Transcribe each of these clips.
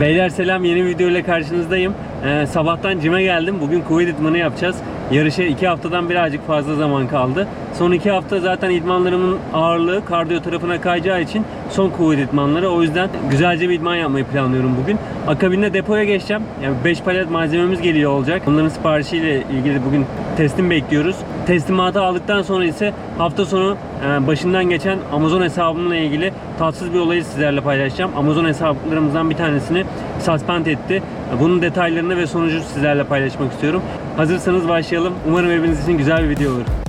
Beyler selam yeni video ile karşınızdayım. Ee, sabahtan cime geldim. Bugün kuvvet idmanı yapacağız. Yarışa iki haftadan birazcık fazla zaman kaldı. Son iki hafta zaten idmanlarımın ağırlığı kardiyo tarafına kayacağı için son kuvvet idmanları. O yüzden güzelce bir idman yapmayı planlıyorum bugün. Akabinde depoya geçeceğim. Yani 5 palet malzememiz geliyor olacak. Onların siparişiyle ilgili bugün teslim bekliyoruz. Teslimatı aldıktan sonra ise hafta sonu e, başından geçen Amazon hesabımla ilgili tatsız bir olayı sizlerle paylaşacağım. Amazon hesaplarımızdan bir tanesini suspend etti. Bunun detaylarını ve sonucu sizlerle paylaşmak istiyorum. Hazırsanız başlayalım. Umarım hepiniz için güzel bir video olur.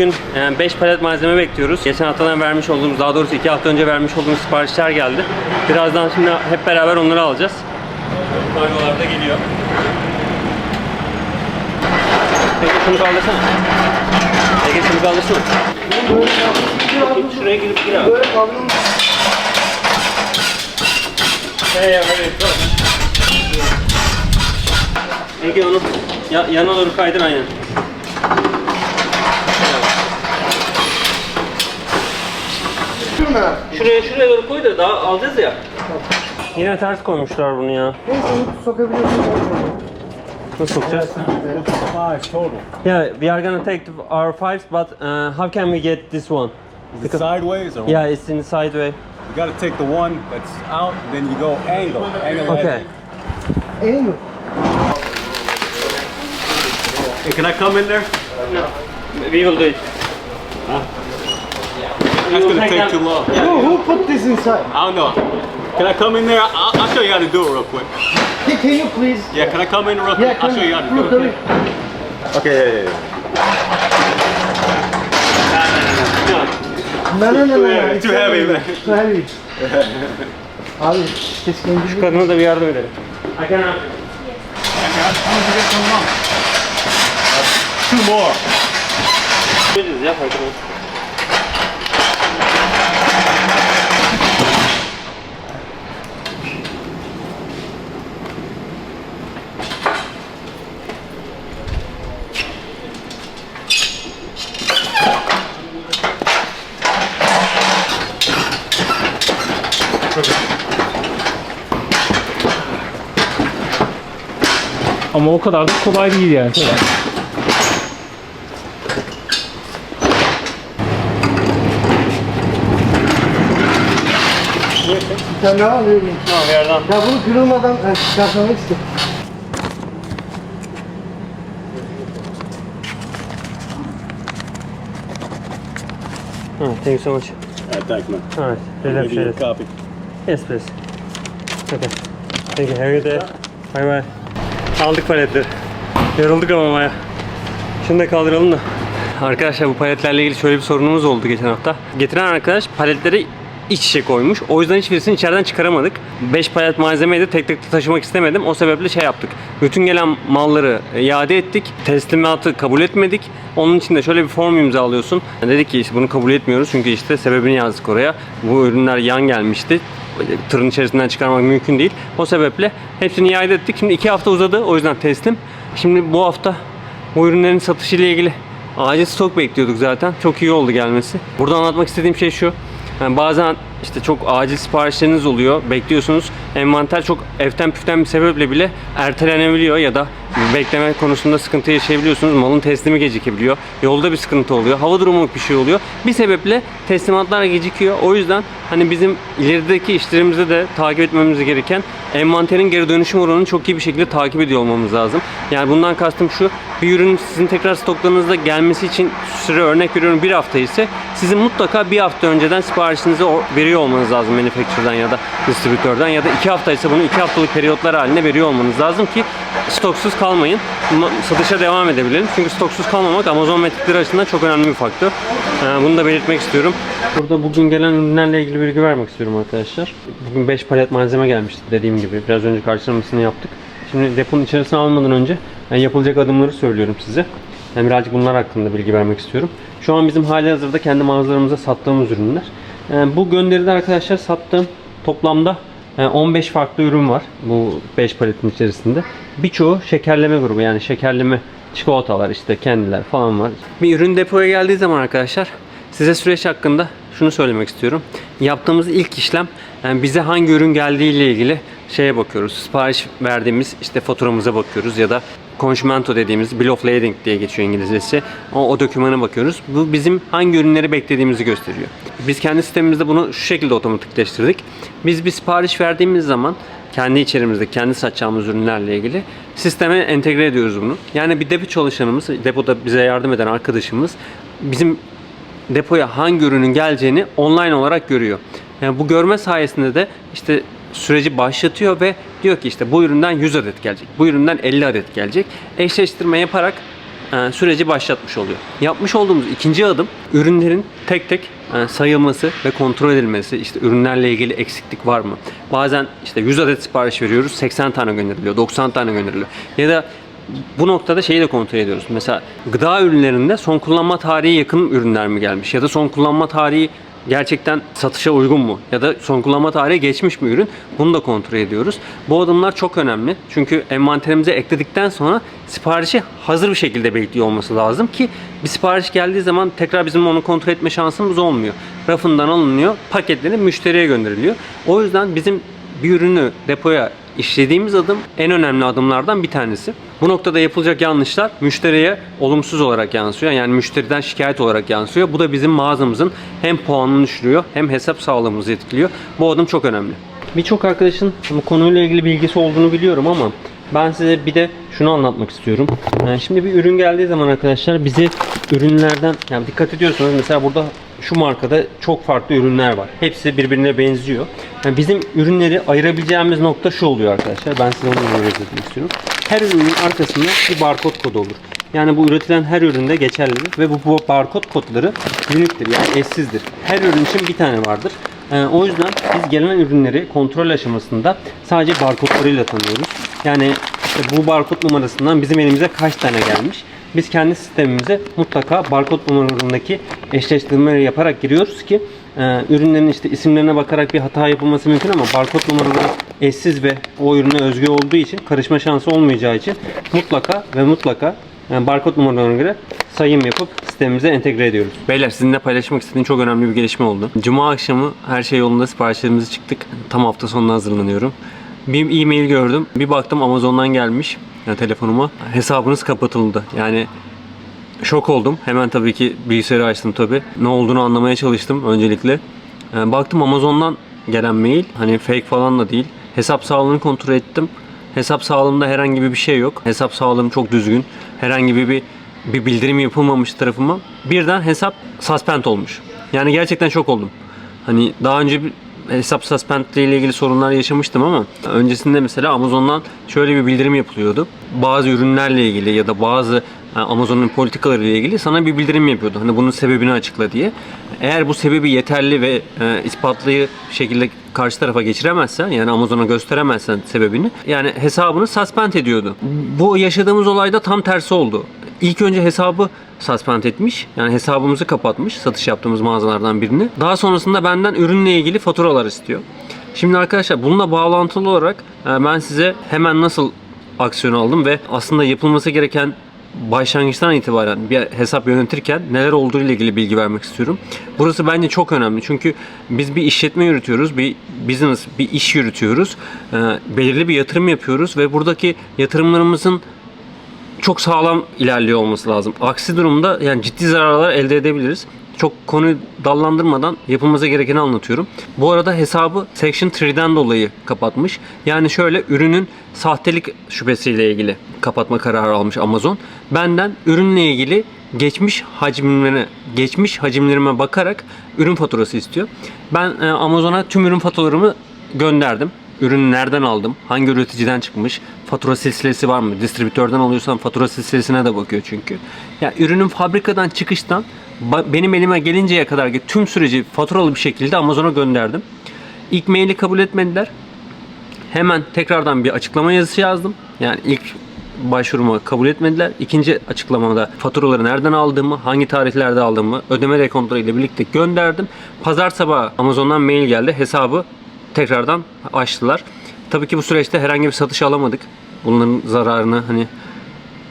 Bugün 5 palet malzeme bekliyoruz. Geçen haftadan vermiş olduğumuz, daha doğrusu 2 hafta önce vermiş olduğumuz siparişler geldi. Birazdan şimdi hep beraber onları alacağız. Kargolar da geliyor. Peki şunu kaldırsana. Peki şunu kaldırsana. Git şuraya girip gir abi. Hey ya hadi. dur. Ege onu ya, yana doğru kaydır aynen. Şuraya şuraya doğru koy da daha alacağız ya. Yine ters koymuşlar bunu ya. Neyse onu sokabiliyorsun. Nasıl sokacağız? Five total. Yeah, we are gonna take the- our fives, but uh, how can we get this one? Is it sideways or Yeah, it's in the sideway. You gotta take the one that's out, then you go angle. Angle Okay. Angle. Hey, can I come in there? No. We will do it. That's gonna take take too long. Who, who put this inside? I don't know. Can I come in there? I'll, I'll show you how to do it real quick. Can, can you please? Yeah, can I come in real quick? Yeah, I'll show you how to do it. it. Okay, yeah, yeah, yeah. No, no, no, no. no. heavy, it's too heavy, man. Too heavy. Abi kesin Şu kadına da bir yardım edelim. I can Two more. Veririz ya fark etmez. Ama o kadar da kolay değil yani. bir tane daha alıyorum. Tamam bir yerden. Ya bunu kırılmadan e, çıkartmak istiyorum. Oh, thank you so much. Alright, thanks, man. Alright, really appreciate a it. copy. Yes please. Okay. Thank you. Have a good day. Bye bye. Aldık paletleri. Yorulduk ama baya. Şunu da kaldıralım da. Arkadaşlar bu paletlerle ilgili şöyle bir sorunumuz oldu geçen hafta. Getiren arkadaş paletleri iç içe koymuş. O yüzden hiçbirisini içeriden çıkaramadık. 5 palet malzemeyi de tek tek taşımak istemedim. O sebeple şey yaptık. Bütün gelen malları iade ettik. Teslimatı kabul etmedik. Onun için de şöyle bir form imzalıyorsun. Dedik ki işte bunu kabul etmiyoruz çünkü işte sebebini yazdık oraya. Bu ürünler yan gelmişti. Tırın içerisinden çıkarmak mümkün değil. O sebeple hepsini iade ettik. Şimdi 2 hafta uzadı. O yüzden teslim. Şimdi bu hafta bu ürünlerin satışı ile ilgili acil stok bekliyorduk zaten. Çok iyi oldu gelmesi. Burada anlatmak istediğim şey şu. Yani bazen işte çok acil siparişleriniz oluyor, bekliyorsunuz. Envanter çok eften püften bir sebeple bile ertelenebiliyor ya da bekleme konusunda sıkıntı yaşayabiliyorsunuz. Malın teslimi gecikebiliyor. Yolda bir sıkıntı oluyor. Hava durumu bir şey oluyor. Bir sebeple teslimatlar gecikiyor. O yüzden hani bizim ilerideki işlerimizde de takip etmemiz gereken envanterin geri dönüşüm oranını çok iyi bir şekilde takip ediyor olmamız lazım. Yani bundan kastım şu. Bir ürün sizin tekrar stoklarınızda gelmesi için süre örnek veriyorum bir hafta ise sizin mutlaka bir hafta önceden siparişinizi o- veriyor olmanız lazım manufacturer'dan ya da distribütörden ya da iki hafta ise bunu iki haftalık periyotlar haline veriyor olmanız lazım ki stoksuz kalmayın. Ma- Satışa devam edebilelim. Çünkü stoksuz kalmamak Amazon metrikleri açısından çok önemli bir faktör. Ee, Bunu da belirtmek istiyorum. Burada bugün gelen ürünlerle ilgili bilgi vermek istiyorum arkadaşlar. Bugün 5 palet malzeme gelmişti dediğim gibi. Biraz önce karşılamasını yaptık. Şimdi deponun içerisine almadan önce ben yapılacak adımları söylüyorum size. Yani birazcık bunlar hakkında bilgi vermek istiyorum. Şu an bizim hali hazırda kendi mağazalarımıza sattığımız ürünler. Ee, Bu gönderide arkadaşlar sattığım toplamda e, 15 farklı ürün var bu 5 paletin içerisinde. Birçoğu şekerleme grubu yani şekerleme çikolatalar işte kendiler falan var. Bir ürün depoya geldiği zaman arkadaşlar size süreç hakkında şunu söylemek istiyorum. Yaptığımız ilk işlem yani bize hangi ürün geldiği ile ilgili şeye bakıyoruz. Sipariş verdiğimiz işte faturamıza bakıyoruz ya da Consummento dediğimiz Bill of Lading diye geçiyor İngilizcesi. O, o dokümana bakıyoruz. Bu bizim hangi ürünleri beklediğimizi gösteriyor. Biz kendi sistemimizde bunu şu şekilde otomatikleştirdik. Biz bir sipariş verdiğimiz zaman kendi içerimizde kendi satacağımız ürünlerle ilgili sisteme entegre ediyoruz bunu. Yani bir depo çalışanımız, depoda bize yardım eden arkadaşımız bizim depoya hangi ürünün geleceğini online olarak görüyor. Yani bu görme sayesinde de işte süreci başlatıyor ve diyor ki işte bu üründen 100 adet gelecek. Bu üründen 50 adet gelecek. Eşleştirme yaparak e, süreci başlatmış oluyor. Yapmış olduğumuz ikinci adım ürünlerin tek tek e, sayılması ve kontrol edilmesi. İşte ürünlerle ilgili eksiklik var mı? Bazen işte 100 adet sipariş veriyoruz. 80 tane gönderiliyor, 90 tane gönderiliyor. Ya da bu noktada şeyi de kontrol ediyoruz. Mesela gıda ürünlerinde son kullanma tarihi yakın ürünler mi gelmiş ya da son kullanma tarihi gerçekten satışa uygun mu ya da son kullanma tarihi geçmiş mi ürün bunu da kontrol ediyoruz. Bu adımlar çok önemli. Çünkü envanterimize ekledikten sonra siparişi hazır bir şekilde bekliyor olması lazım ki bir sipariş geldiği zaman tekrar bizim onu kontrol etme şansımız olmuyor. Rafından alınıyor, paketlenip müşteriye gönderiliyor. O yüzden bizim bir ürünü depoya işlediğimiz adım en önemli adımlardan bir tanesi. Bu noktada yapılacak yanlışlar müşteriye olumsuz olarak yansıyor. Yani müşteriden şikayet olarak yansıyor. Bu da bizim mağazamızın hem puanını düşürüyor hem hesap sağlığımızı etkiliyor. Bu adım çok önemli. Birçok arkadaşın bu konuyla ilgili bilgisi olduğunu biliyorum ama ben size bir de şunu anlatmak istiyorum. Yani şimdi bir ürün geldiği zaman arkadaşlar bizi ürünlerden yani dikkat ediyorsanız mesela burada şu markada çok farklı ürünler var. Hepsi birbirine benziyor. Yani bizim ürünleri ayırabileceğimiz nokta şu oluyor arkadaşlar. Ben size onu öğretmek istiyorum. Her ürünün arkasında bir barkod kodu olur. Yani bu üretilen her üründe geçerlidir ve bu, bu barkod kodları uniktir yani eşsizdir. Her ürün için bir tane vardır. Ee, o yüzden biz gelen ürünleri kontrol aşamasında sadece barkodlarıyla tanıyoruz. Yani işte bu barkod numarasından bizim elimize kaç tane gelmiş. Biz kendi sistemimize mutlaka barkod numaralarındaki eşleştirmeleri yaparak giriyoruz ki e, ürünlerin işte isimlerine bakarak bir hata yapılması mümkün ama barkod numaraları eşsiz ve o ürüne özgü olduğu için karışma şansı olmayacağı için mutlaka ve mutlaka yani barkod numaralarına göre sayım yapıp sistemimize entegre ediyoruz. Beyler sizinle paylaşmak istediğim çok önemli bir gelişme oldu. Cuma akşamı her şey yolunda siparişlerimizi çıktık. Tam hafta sonuna hazırlanıyorum. Bir e-mail gördüm. Bir baktım Amazon'dan gelmiş yani telefonuma. Hesabınız kapatıldı. Yani şok oldum. Hemen tabii ki bilgisayarı açtım tabii. Ne olduğunu anlamaya çalıştım öncelikle. Ee, baktım Amazon'dan gelen mail. Hani fake falan da değil. Hesap sağlığını kontrol ettim. Hesap sağlığımda herhangi bir şey yok. Hesap sağlığım çok düzgün. Herhangi bir, bir bildirim yapılmamış tarafıma. Birden hesap suspend olmuş. Yani gerçekten şok oldum. Hani daha önce bir hesap suspend ile ilgili sorunlar yaşamıştım ama öncesinde mesela Amazon'dan şöyle bir bildirim yapılıyordu. Bazı ürünlerle ilgili ya da bazı yani Amazon'un politikaları ile ilgili sana bir bildirim yapıyordu. Hani bunun sebebini açıkla diye. Eğer bu sebebi yeterli ve e, ispatlı şekilde karşı tarafa geçiremezsen yani Amazon'a gösteremezsen sebebini yani hesabını suspend ediyordu. Bu yaşadığımız olayda tam tersi oldu. İlk önce hesabı suspend etmiş. Yani hesabımızı kapatmış satış yaptığımız mağazalardan birini. Daha sonrasında benden ürünle ilgili faturalar istiyor. Şimdi arkadaşlar bununla bağlantılı olarak e, ben size hemen nasıl aksiyon aldım ve aslında yapılması gereken başlangıçtan itibaren bir hesap yönetirken neler olduğu ile ilgili bilgi vermek istiyorum. Burası bence çok önemli çünkü biz bir işletme yürütüyoruz, bir business, bir iş yürütüyoruz. Ee, belirli bir yatırım yapıyoruz ve buradaki yatırımlarımızın çok sağlam ilerliyor olması lazım. Aksi durumda yani ciddi zararlar elde edebiliriz. Çok konuyu dallandırmadan yapılması gerekeni anlatıyorum. Bu arada hesabı Section 3'den dolayı kapatmış. Yani şöyle ürünün sahtelik şüphesiyle ilgili kapatma kararı almış Amazon. Benden ürünle ilgili geçmiş hacimlerine geçmiş hacimlerime bakarak ürün faturası istiyor. Ben e, Amazon'a tüm ürün faturalarımı gönderdim. Ürünü nereden aldım? Hangi üreticiden çıkmış? Fatura silsilesi var mı? Distribütörden alıyorsan fatura silsilesine de bakıyor çünkü. Ya ürünün fabrikadan çıkıştan benim elime gelinceye kadar ki tüm süreci faturalı bir şekilde Amazon'a gönderdim. İlk maili kabul etmediler. Hemen tekrardan bir açıklama yazısı yazdım. Yani ilk başvurumu kabul etmediler. İkinci açıklamada faturaları nereden aldığımı, hangi tarihlerde aldığımı, ödeme rekontları ile birlikte gönderdim. Pazar sabahı Amazon'dan mail geldi. Hesabı tekrardan açtılar. Tabii ki bu süreçte herhangi bir satış alamadık. Bunların zararını hani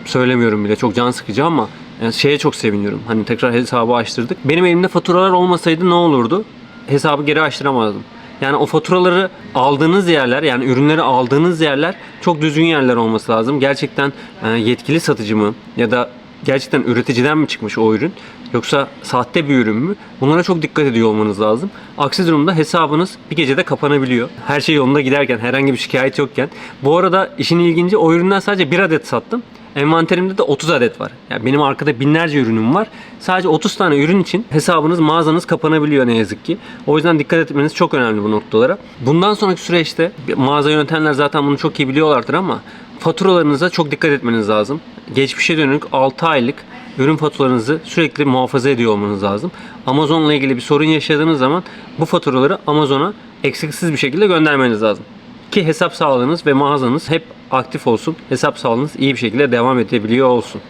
söylemiyorum bile. Çok can sıkıcı ama yani şeye çok seviniyorum. Hani tekrar hesabı açtırdık. Benim elimde faturalar olmasaydı ne olurdu? Hesabı geri açtıramazdım. Yani o faturaları aldığınız yerler yani ürünleri aldığınız yerler çok düzgün yerler olması lazım. Gerçekten e, yetkili satıcı mı ya da gerçekten üreticiden mi çıkmış o ürün yoksa sahte bir ürün mü? Bunlara çok dikkat ediyor olmanız lazım. Aksi durumda hesabınız bir gecede kapanabiliyor. Her şey yolunda giderken herhangi bir şikayet yokken. Bu arada işin ilginci o üründen sadece bir adet sattım. Envanterimde de 30 adet var. Yani benim arkada binlerce ürünüm var. Sadece 30 tane ürün için hesabınız, mağazanız kapanabiliyor ne yazık ki. O yüzden dikkat etmeniz çok önemli bu noktalara. Bundan sonraki süreçte mağaza yönetenler zaten bunu çok iyi biliyorlardır ama faturalarınıza çok dikkat etmeniz lazım. Geçmişe dönük 6 aylık ürün faturalarınızı sürekli muhafaza ediyor olmanız lazım. Amazon'la ilgili bir sorun yaşadığınız zaman bu faturaları Amazon'a eksiksiz bir şekilde göndermeniz lazım. Ki hesap sağlığınız ve mağazanız hep aktif olsun. Hesap sağlığınız iyi bir şekilde devam edebiliyor olsun.